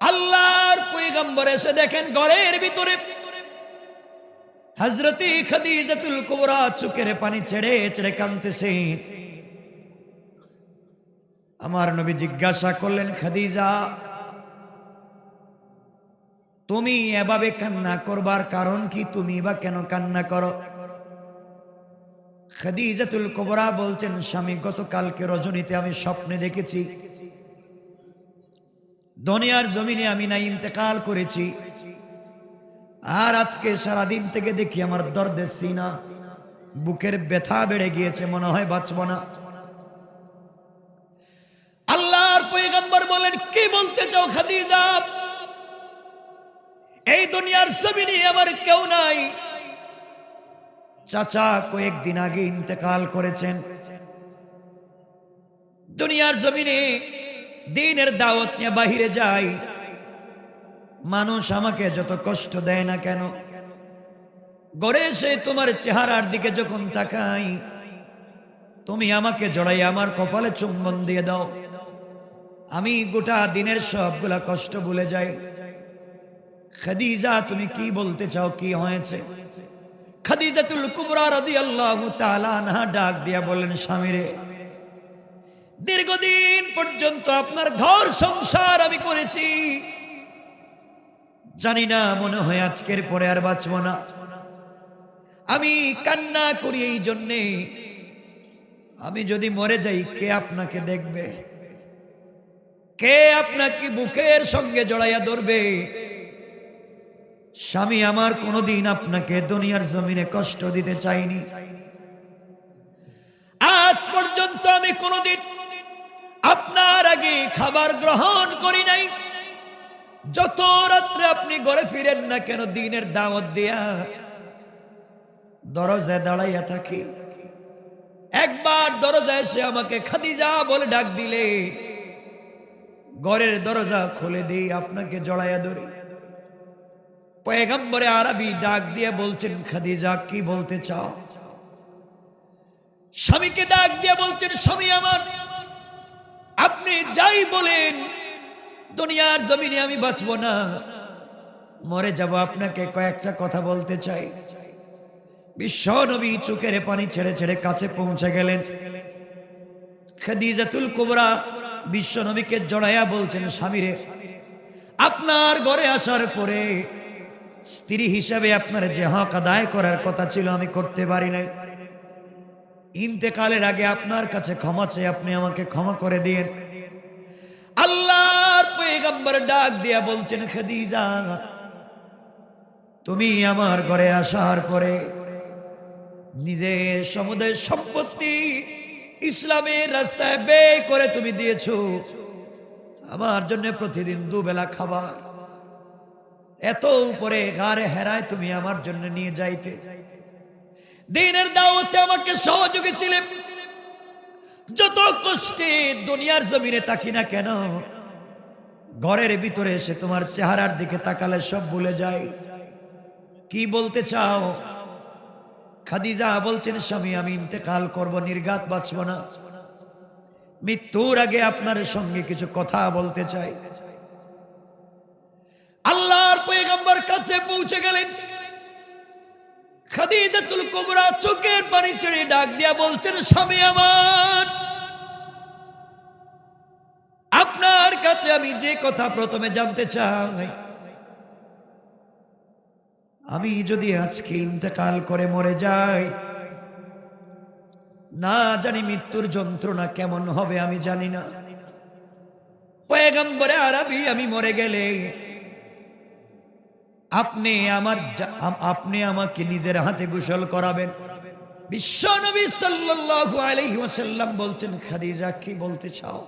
আল্লাহর পয়গম্বর এসে দেখেন ঘরের ভিতরে। হজরতি খাদিজাতুল কুবরা চোখের পানি ছেড়ে ছেড়ে কাঁদতেছে। আমার নবী জিজ্ঞাসা করলেন, খাদিজা, তুমি এভাবে কান্না করবার কারণ কি? তুমি বা কেন কান্না করো? খাদিজাতুল কুবরা বলছেন, স্বামী, গতকালকে রজনীতে আমি স্বপ্নে দেখেছি। দুনিয়ার জমিনে আমি না ইন্তেকাল করেছি। আর আজকে সারাদিন থেকে দেখি আমার দর্দে সিনা, বুকের ব্যথা বেড়ে গিয়েছে, মনে হয় বাঁচব না। আল্লাহর পয়গম্বর বলেন, কি বলতে চাও খাদিজা? এই দুনিয়ার জমিনে আমার কেউ নাই। চাচা কয়েকদিন আগে ইন্তেকাল করেছেন। দুনিয়ার জমিনে দিনের দাওয়াত নিয়ে বাহিরে যাই। মানুষ আমাকে যত কষ্ট দেয় না কেন, গড়ে এসে তোমার চেহারার দিকে যখন তাকাই, তুমি আমাকে জড়াই আমার কপালে চুম্বন দিয়ে দাও। আমি গোটা দিনের সবগুলা কষ্ট ভুলে যাই। খাদিজা, তুমি কি বলতে চাও, কি হয়েছে? খাদিজাতুল কুবরা রাদিয়াল্লাহু তাআলা আনহা ডাক দিয়া বলেন স্বামীরে দীর্ঘদিন পর্যন্ত আপনার ঘর সংসার আমি করেছি। জানি না, মনে হয় আজকের পরে আর বাঁচব না। আমি কান্না করি এই জন্যে। আমি যদি মরে যাই, কে আপনাকে দেখবে? কে আপনাকে বুকের সঙ্গে জড়াইয়া ধরবে? স্বামী আমার কোনোদিন আপনাকে দুনিয়ার জমিনে কষ্ট দিতে চাইনি আজ পর্যন্ত আমি কোনোদিন খাবার গ্রহণ করি নাই। যত রাত্রে আপনি ঘরে ফিরেন না কেন, দিনের দাওয়াত দিয়া দরজায় দাঁড়াইয়া থাকি। একবার দরজায় এসে আমাকে খাদিজা বলে ডাক দিলে, ঘরের দরজা খুলে দিই, আপনাকে জড়াইয়া ধরি। পয়গম্বরে আরবি ডাক দিয়ে বলছেন, খাদিজা, কি বলতে চাও? স্বামীকে ডাক দিয়ে বলছেন, স্বামী আমার আপনি যাই বলেন, দুনিয়ার জমিনে আমি বাঁচব না। মরে যাব আপনাকে কয়েকটা কথা বলতে চাই। বিশ্ব নবী চোখের পানি ছেড়ে ছেড়ে কাছে পৌঁছে গেলেন। খাদিজাতুল কুবরা বিশ্ব নবীকে জড়াইয়া বলছেন, স্বামীরে, আপনার ঘরে আসার পরে স্ত্রী হিসাবে আপনার যে হক আদায় করার কথা ছিল আমি করতে পারি নাই। ইন্তেকালের আগে আপনার কাছে ক্ষমা চেয়ে আপনি আমাকে ক্ষমা করে দিয়েন। আল্লাহর পেগম্বর ডাক দিয়া বলছেন, খাদিজা, তুমি আমার ঘরে আসার পরে নিজের সমুদায় সম্পত্তি ইসলামের রাস্তায় ব্যয় করে তুমি দিয়েছ। আমার জন্য প্রতিদিন দুবেলা খাবার। এত উপরে গারে হেরায় তুমি আমার জন্য নিয়ে যাইতে। দিনের দাওয়াতে আমাকে সহযোগী ছিলেন। যত কষ্টে দুনিয়ার জমিনে তাকি না কেন, ঘরের ভিতরে এসে তোমার চেহারার দিকে তাকালে সব ভুলে যায়। কি বলতে চাও? খাদিজা বলছেন, স্বামী, আমি ইন্তেকাল করব, নির্ঘাত বাঁচব না। মৃত্যুর আগে আপনার সঙ্গে কিছু কথা বলতে চাই। আল্লাহর পয়গম্বর কাছে পৌঁছে গেলেন। খাদিজাতুল কুবরা চোখের পানি ছেড়ে ডাক দিয়া বলছেন, স্বামী আমার, আপনার কাছে আমি যে কথা প্রথমে জানতে চাই। আমি যদি আজকে ইন্তেকাল করে মরে যাই, না জানি মৃত্যুর যন্ত্রণা কেমন হবে, আমি জানি না। পয়গম্বরে আরবি, আমি মরে গেলে আপনি আমার আপনি আমাকে নিজের হাতে গোসল করাবেন। বিশ্ব নবী সাল্লাল্লাহু আলাইহি ওয়াসাল্লাম বলছেন, খাদিজা, কি বলতে চাও?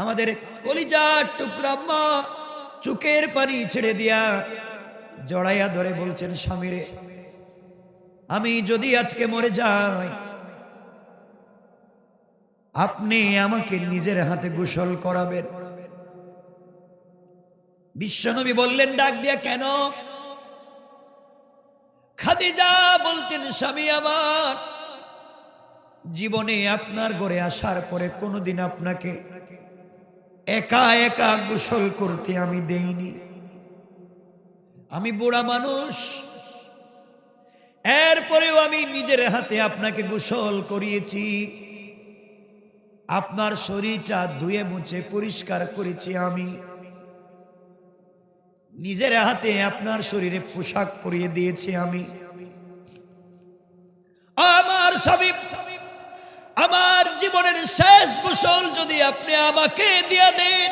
আমাদের কলিজার টুকরা মা চুকের পানি ছেড়ে দিয়া জড়াইয়া ধরে বলছেন, স্বামীরে, আমি যদি আজকে মরে যাই, আপনি আমাকে নিজের হাতে গোসল করাবেন। বিশ্বনবী বললেন, ডাক দিয়া কেন? খাদিজা বলছেন, স্বামী আমার, জীবনে আপনার ঘরে আসার পরে কোনোদিন আপনাকে একা একা গোসল করতে আমি দেইনি। আমি বুড়া মানুষ। এরপরেও আমি নিজের হাতে আপনাকে গোসল করিয়েছি। আপনার শরীরটা ধুয়ে মুছে পরিষ্কার করেছি আমি। নিজের হাতে আপনার শরীরে পোশাক পরিয়ে দিয়েছি আমি। আমার আমার জীবনের শেষ গোসল যদি আপনি আমাকে দিয়ে দেন,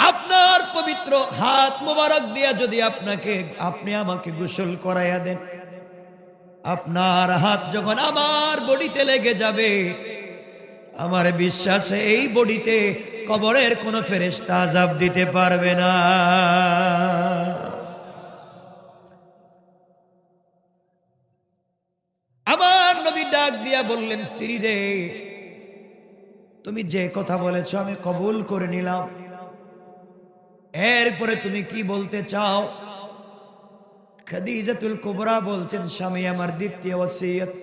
আপনার পবিত্র হাত মোবারক দিয়া যদি আপনাকে, আপনি আমাকে গোসল করাইয়া দেন, আপনার হাত যখন আমার বডিতে লেগে যাবে, আমার বিশ্বাসে এই বডিতে কবরের কোনো ফেরেস্তা আজাব দিতে পারবে না। আমার নবী ডাক দিয়া বললেন, স্ত্রী রে, তুমি যে কথা বলেছ আমি কবুল করে নিলাম। এরপরে তুমি কি বলতে চাও? খাদিজাতুল কুবরা বলছেন, স্বামী আমার দ্বিতীয় ওসিয়ত।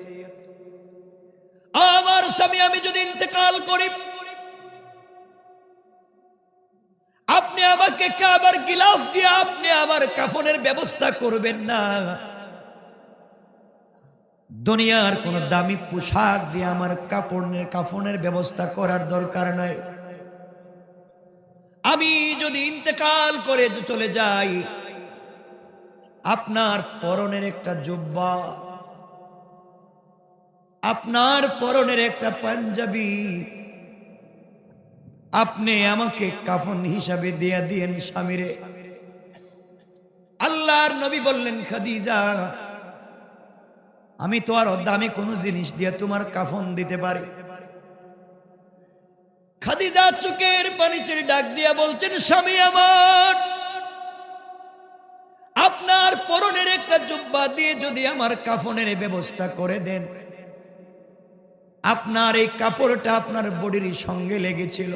আমার স্বামী, আমি যদি ইন্তেকাল করি আপনি আমাকে কাবার গিলাফ দিয়ে আপনি আমার কাফনের ব্যবস্থা করবেন না। দুনিয়ার কোন দামি পোশাক দিয়ে আমার কাপড়ের কাফনের ব্যবস্থা করার দরকার নাই। আমি যদি ইন্তেকাল করে চলে যাই, আপনার পরনের একটা জুব্বা, আপনার পরনের একটা পাঞ্জাবি আপনি আমাকে কাফন হিসাবে দিয়া দিয়েন স্বামীরে। আল্লাহর নবী বললেন, খাদিজা, আমি তো আর দামি কোনো জিনিস দিয়ে তোমার কাফন দিতে পারি। খাদিজা চোখের পানি ছেড়ে ডাক দিয়া বলছেন, স্বামী আমার, আপনার পরনের একটা জুব্বা দিয়ে যদি আমার কাফনের ব্যবস্থা করে দেন আপনার এই কাপড়টা আপনার বডির সঙ্গে লেগেছিল।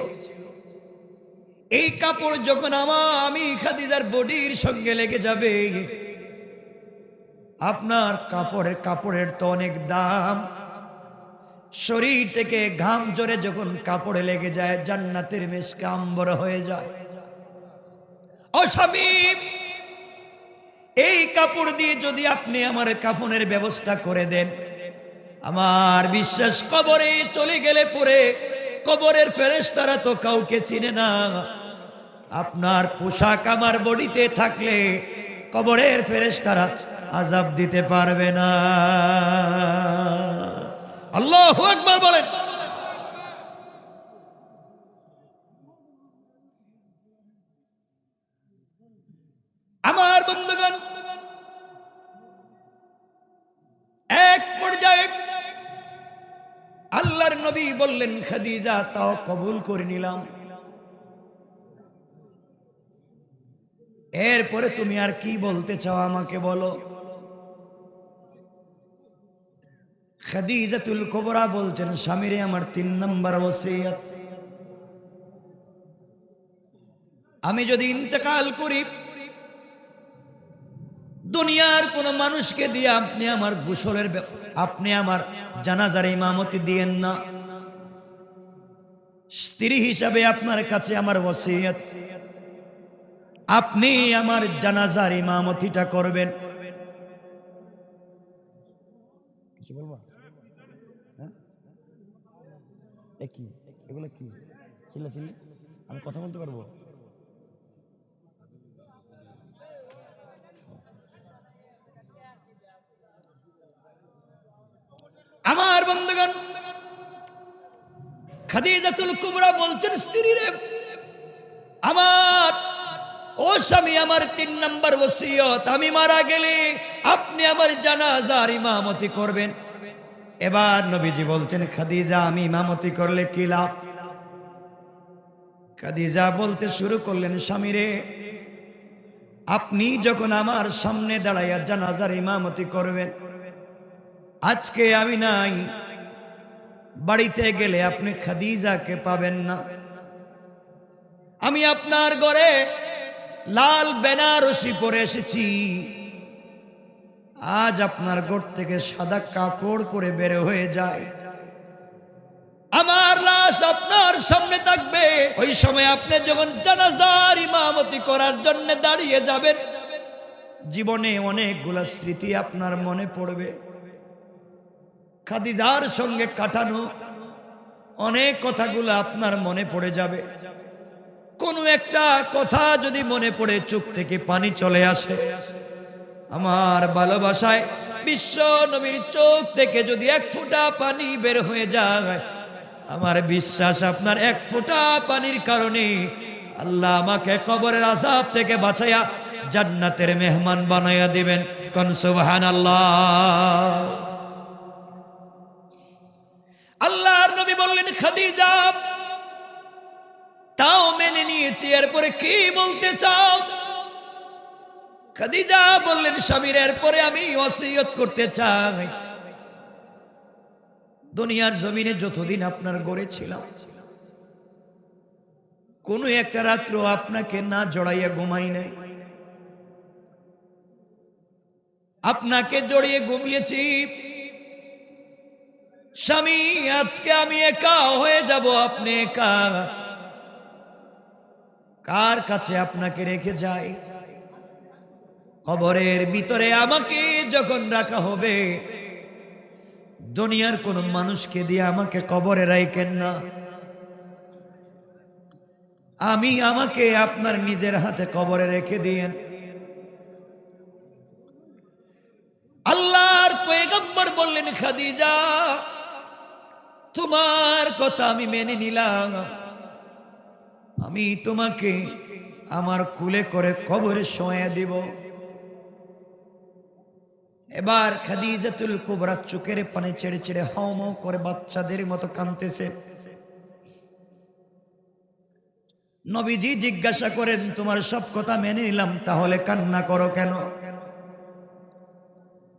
এই কাপড় যখন আমার, আমি খাদিজার বডির সঙ্গে লেগে যাবে। আপনার কাপড়ের কাপড়ের তো অনেক দাম। শরীর থেকে ঘাম জোরে যখন কাপড়ে লেগে যায়, জান্নাতের মেশকে আম্বর হয়ে যায়। অস্বামী এই কাপড় দিয়ে যদি আপনি আমার কাফনের ব্যবস্থা করে দেন আমার বিশ্বাস, কবরে চলে গেলে পরে কবরের ফেরেশতারা তো কাউকে চিনে না। আপনার পোশাক আমার বডিতে থাকলে কবরের ফেরেশতারা আজাব দিতে পারবে না। আল্লাহ একবার বলেন। বললেন, খাদিজা, তাও কবুল করে নিলাম। এরপরে তুমি আর কি বলতে চাও আমাকে বলো? খাদিজাতুল কোবরা বলছেন, স্বামীরে, আমার তিন নম্বর ওসিয়ত। আমি যদি ইন্তেকাল করি, দুনিয়ার কোন মানুষকে দিয়ে আপনি আমার গোসলের আপনি আমার জানাজার ইমামতি দিয়েন না। স্ত্রী হিসাবে আপনার কাছে আমার ওসিয়ত। আপনি আমার জানাজার ইমামতিটা করবেন। হ্যাঁ? এ কি? এগুলো কি? চিল্লা চিল্লি আমি কথা বলতে পারব? আমার বন্ধুগণ খাদিজাতুল কুবরা বলছেন, স্ত্রী রে, আমার, ও স্বামী আমার তিন নম্বর ওসিয়ত, আমি মারা গেলে আপনি আমার জানাজার ইমামতি করবেন। এবার নবীজি বলছেন, খাদিজা, আমি ইমামতি করলে কি লাভ? খাদিজা বলতে শুরু করলেন স্বামীরে আপনি যখন আমার সামনে দাঁড়াইয়া জানাজার ইমামতি করবেন, আজকে আমি নাই বাড়িতে গেলে আপনি খাদিজাকে পাবেন না। আমি আপনার ঘরে লাল বেনারসি পরে এসেছি। আজ আপনার গোট থেকে সাদা কাপড় পরে বের হয়ে যায়। আমার লাশ আপনার সামনে থাকবে। ওই সময় আপনি যখন জানাজার ইমামতি করার জন্য দাঁড়িয়ে যাবেন, জীবনে অনেকগুলা স্মৃতি আপনার মনে পড়বে। খাদিজার সঙ্গে কাটানো অনেক কথাগুলো আপনার মনে পড়ে যাবে। কোনো একটা কথা যদি মনে পড়ে চোখ থেকে পানি চলে আসে। আমার ভালোবাসায় বিশ্ব নবীর চোখ থেকে যদি এক ফোঁটা পানি বের হয়ে যায়, আমার বিশ্বাস আপনার এক ফোঁটা পানির কারণে আল্লাহ আমাকে কবরের আজাব থেকে বাঁচাইয়া জান্নাতের মেহমান বানাইয়া দিবেন। কোন আল্লাহ বললেন, খাদিজা, তাও মেনে নিয়েছি, এরপরে কি বলতে চাও? খাদিজা বললেন, স্বামীর এরপরে আমি ওসিয়ত করতে চাই। দুনিয়ার জমিনে যতদিন আপনার গড়ে ছিলাম, কোনো একটা রাত্র আপনাকে না জড়াইয়া ঘুমাই নাই। আপনাকে জড়িয়ে ঘুমিয়েছি স্বামী, আজকে আমি একা হয়ে যাব, আপনি একা। কার কাছে আপনাকে রেখে যাই? কবরের ভিতরে আমাকে যখন রাখা হবে, দুনিয়ার কোন মানুষকে দিয়ে আমাকে কবরে রাখেন না। আমি আমাকে আপনার নিজের হাতে কবরে রেখে দিয়েন। আল্লাহর পয়গম্বর বললেন, খাদিজা তোমার কথা আমি মেনে নিলাম। আমি তোমাকে আমার কুলে করে কবরে শোয়া দিব। এবার খাদিজাতুল কোবরা চোখের পানে ছেড়ে ছেড়ে হাও মাও করে বাচ্চাদের মতো কানতেছে নবীজি জিজ্ঞাসা করেন, তোমার সব কথা মেনে নিলাম, তাহলে কান্না করো কেন?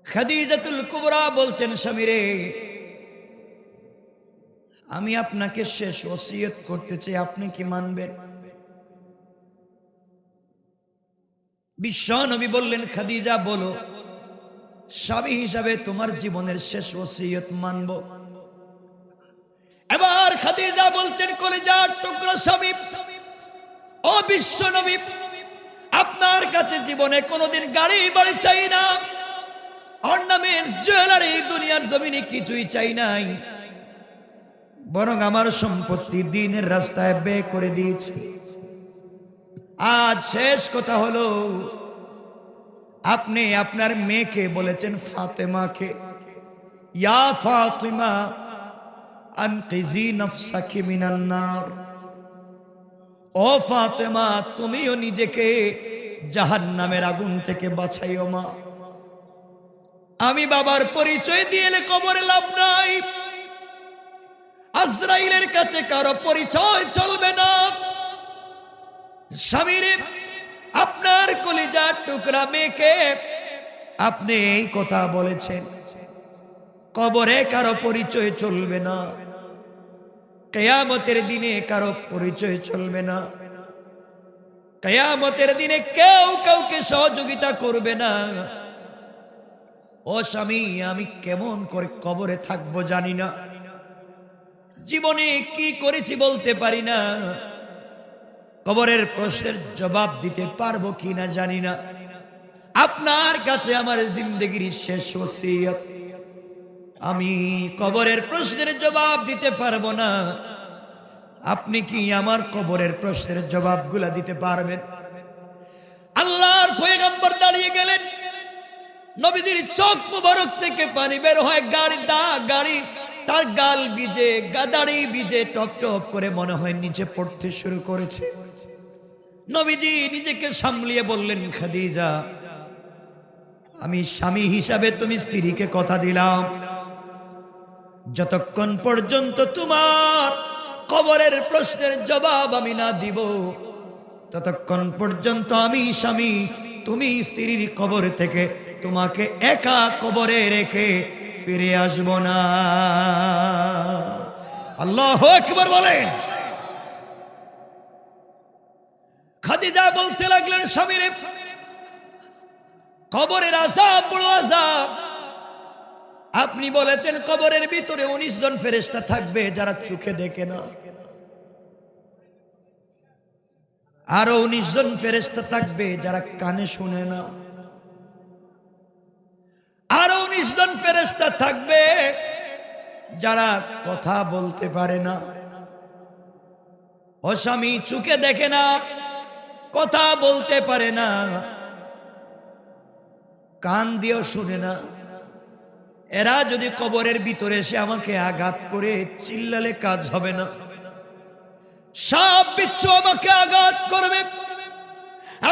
খাদিজাতুল কুবরা বলছেন, স্বামীরে আমি আপনাকে শেষ ওসিয়ত করতে চাই, আপনি কি মানবেন? বিশ্ব নবী বললেন, খাদিজা, বলো, স্বামী হিসাবে তোমার জীবনের শেষ ওসিয়ত মানব। এবার খাদিজা বলছেন, কলিজার টুকরো স্বামী, ও বিশ্ব নবী আপনার কাছে জীবনে কোনোদিন গাড়ি, বাড়ি চাই না। অর্নামেন্ট জুয়েলারি দুনিয়ার জমিনে কিছুই চাই নাই। বরং আমার সম্পত্তি দিনের রাস্তায় বে করে দিয়েছে। আজ শেষ কথা হলো, আপনি আপনার মেয়েকে বলেছেন ফাতেমাকে, ইয়া ফাতিমা তুমিও নিজেকে আগুন থেকে মা। আমি বাবার পরিচয় দিয়ে কবরে লাভ নাই। আজরাইলের কাছে কারও পরিচয় চলবে না। স্বামীর, আপনার কলিজার টুকরা মেয়েকে আপনি এই কথা বলেছেন। কবরে কারও পরিচয় চলবে না। কেয়ামতের দিনে কারও পরিচয় চলবে না। কেয়ামতের দিনে কেউ কাউকে সহযোগিতা করবে না। ও স্বামী, আমি কেমন করে কবরে থাকব জানি না। জীবনে কি করেছি বলতে পারি না। কবরের প্রশ্নের জবাব দিতে পারব কি না জানি না। আপনার কাছে আমার জিন্দগির শেষ ওসিয়ত। আমি কবরের প্রশ্নের জবাব দিতে পারব না। আপনি কি আমার কবরের প্রশ্নের জবাবগুলা দিতে পারবেন? আল্লাহর পয়গম্বর দাঁড়িয়ে গেলেন। নবীদের চোখ মুবারক থেকে পানি বের হয়, গাড়ি দা গাড়ি তার গাল বিজে গাদাড়ি বিজে টপ টপ করে মনে হয় নিচে পড়তে শুরু করেছে। নবীজি নিজেকে সামলিয়ে বললেন, খাদিজা, আমি স্বামী হিসাবে তুমি স্ত্রীকে কথা দিলাম। যতক্ষণ পর্যন্ত তোমার কবরের প্রশ্নের জবাব আমি না দিব, ততক্ষণ পর্যন্ত আমি স্বামী, তুমি স্ত্রীর কবর থেকে তোমাকে একা কবরে রেখে ফিরে আসব না। আল্লাহ একবার বলেন। খাদিজা বলতে লাগলেন স্বামীরে কবরের আজাব বড় আজাব আপনি বলেছেন কবরের ভিতরে উনিশ জন ফেরেস্তা থাকবে যারা চোখে দেখে না। আরও উনিশ জন ফেরেস্তা থাকবে যারা কানে শুনে না আরও উনিশ জন ফেরেস্তা থাকবে যারা কথা বলতে পারে না। ও স্বামী, চোখে দেখে না, কথা বলতে পারে না, কান দিয়েও শুনে না। এরা যদি কবরের ভিতরে এসে আমাকে আঘাত করে, চিল্লালে কাজ হবে না। সাপ বিচ্ছু আমাকে আঘাত করবে।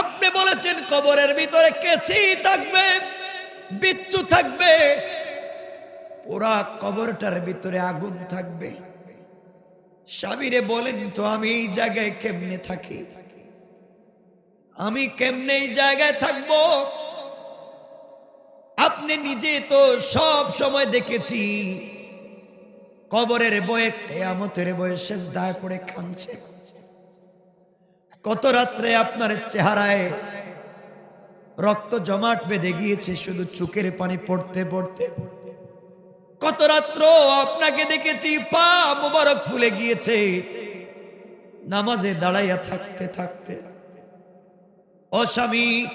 আপনি বলেছেন কবরের ভিতরে কেচি থাকবে, বিচ্ছু থাকবে পুরা কবরটার ভিতরে আগুন থাকবে। স্বামীরে বলেন তো, আমি এই জায়গায় কেমনে থাকি? আমি কেমনে এই জায়গায় থাকব? আপনি নিজে তো সব সময় দেখেছি, কবরের বয়ে কেয়ামতের বয়ে শেষ দায় পড়ে খানছে কত রাত্রে আপনার চেহারায় রক্ত জমাট বেঁধে গিয়েছে, শুধু চোখের পানি পড়তে পড়তে পড়তে। কত রাত্র আপনাকে দেখেছি, পা মুবারক ফুলে গিয়েছে। নামাজে দাঁড়াইয়া থাকতে থাকতে। ও স্বামী,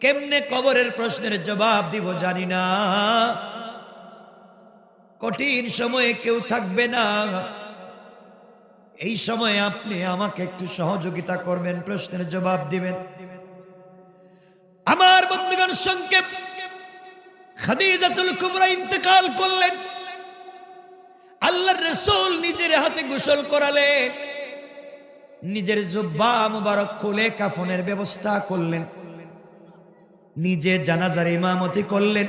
কেমনে কবরের প্রশ্নের জবাব দিব জানি না। কঠিন সময়ে কেউ থাকবে না। এই সময়ে আপনি আমাকে একটু সহযোগিতা করবেন, প্রশ্নের জবাব দিবেন। আমার বন্ধুগণ, সংক্ষেপ খাদিজাতুল কুমরা ইন্তেকাল করলেন। আল্লাহর রসুল নিজের হাতে গোসল করালেন। নিজের জুব্বা মুবারক খুলে কাফনের ব্যবস্থা করলেন। নিজে জানাজার ইমামতি করলেন।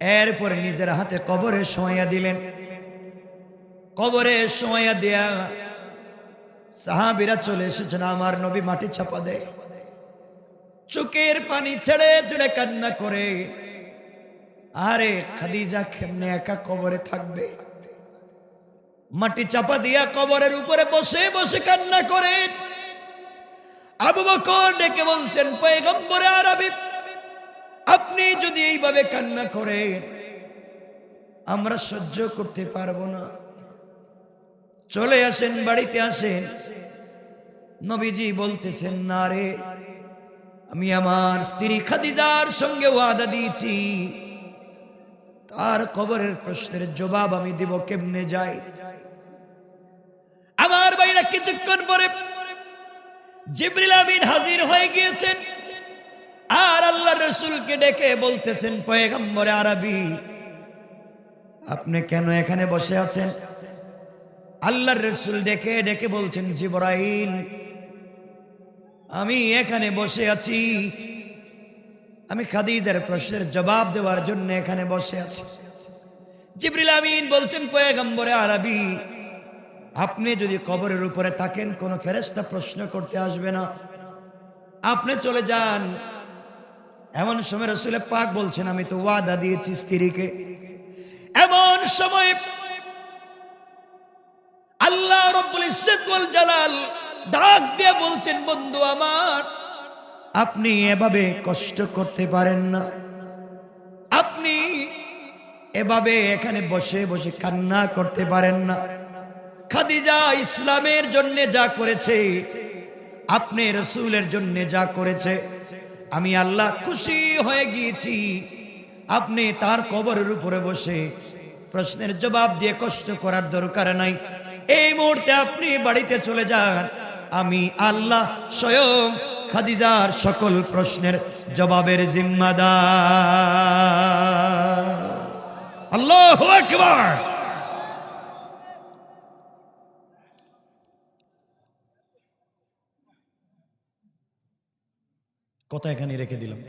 এরপরে নিজের হাতে কবরে সময়া দিলেন। কবরে সময়া দেয়া সাহাবিরা চলে এসেছেন, আমার নবী মাটি চাপা দেয়। চোখের পানি ছেড়ে ছেড়ে কান্না করে। আরে খাদিজা কেমনে একা কবরে থাকবে? মাটি চাপা দিয়া কবরের উপরে বসে বসে কান্না করে। আবু বকর ডেকে বলছেন, পয়গম্বরে আরবি, আপনি যদি এইভাবে কান্না করে, আমরা সহ্য করতে পারব না। চলে আসেন, বাড়িতে আসেন। নবীজি বলতেছেন, না রে আমি আমার স্ত্রী খাদিজার সঙ্গে ওয়াদা দিয়েছি। তার কবরের প্রশ্নের জবাব আমি দিব কেমনে যাই আমার বাইরা কিছুক্ষণ পরে জিবরিল আমিন হাজির হয়ে গিয়েছেন। আর আল্লাহ রসুলকে ডেকে বলতেছেন, পয়গম্বরে আরবি, আপনি কেন এখানে বসে আছেন? আল্লাহর রসুল ডেকে ডেকে বলছেন, জিবরাইল আমি এখানে বসে আছি। আমি খাদিজার প্রশ্নের জবাব দেওয়ার জন্য এখানে বসে আছি। জিবরিল আমিন বলছেন, পয়গম্বরে আরবি, আপনি যদি কবরের উপরে থাকেন, কোনো ফেরেস্তা প্রশ্ন করতে আসবে না। আপনি চলে যান। এমন সময় রসুলে পাক বলছেন, আমি তো ওয়াদা দিয়েছি স্ত্রীকে। এমন সময় আল্লাহ রব্বুল ইজ্জত জালাল ডাক দিয়ে বলছেন বন্ধু আমার আপনি এভাবে কষ্ট করতে পারেন না। আপনি এভাবে এখানে বসে বসে কান্না করতে পারেন না। খাদিজা ইসলামের জন্য যা করেছে আপনি রসুলের জন্য যা করেছে আমি আল্লাহ খুশি হয়ে গিয়েছি। আপনি তার কবরের উপরে বসে প্রশ্নের জবাব দিয়ে কষ্ট করার দরকার নাই। এই মুহূর্তে আপনি বাড়িতে চলে যান। আমি আল্লাহ স্বয়ং খাদিজার সকল প্রশ্নের জবাবের জিম্মাদার। আল্লাহ কথা এখানে রেখে দিলাম।